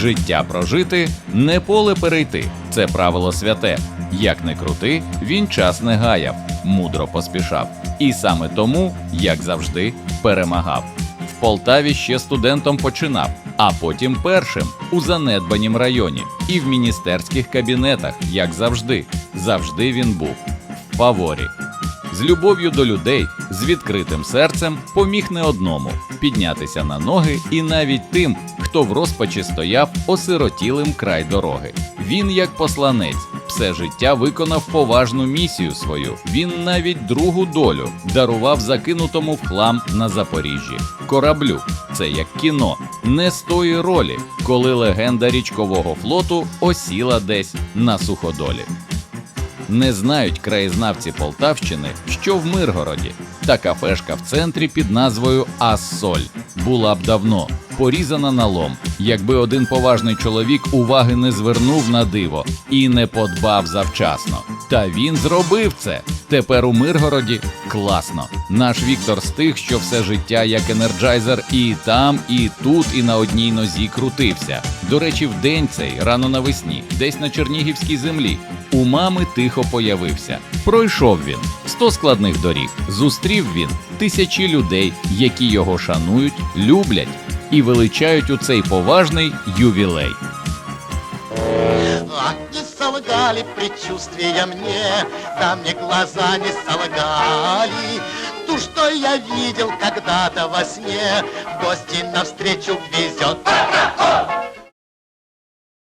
Життя прожити не поле перейти. Це правило святе. Як не крути, він час не гаяв, мудро поспішав. І саме тому, як завжди, перемагав. В Полтаві ще студентом починав, а потім першим у занедбанім районі і в міністерських кабінетах, як завжди. Завжди він був в фаворі. З любов'ю до людей, з відкритим серцем поміг не одному піднятися на ноги і навіть тим, хто в розпачі стояв осиротілим край дороги. Він, як посланець, все життя виконав поважну місію свою. Він навіть другу долю дарував закинутому в хлам на Запоріжжі. Кораблю це як кіно, не з тої ролі, коли легенда річкового флоту осіла десь на суходолі. Не знають краєзнавці Полтавщини, що в Миргороді. Та кафешка в центрі під назвою Ассоль була б давно порізана на лом, якби один поважний чоловік уваги не звернув на диво і не подбав завчасно. Та він зробив це. Тепер у Миргороді класно. Наш Віктор з тих, що все життя як енерджайзер і там, і тут, і на одній нозі крутився. До речі, в день цей рано навесні, десь на Чернігівській землі. У мами тихо появився. Пройшов він сто складних доріг. Зустрів він тисячі людей, які його шанують, люблять і величають у цей поважний ювілей. Солгали предчувствия мне, да мне глаза не солгали. Ту, что я видел когда-то во сне, в гости навстречу везет.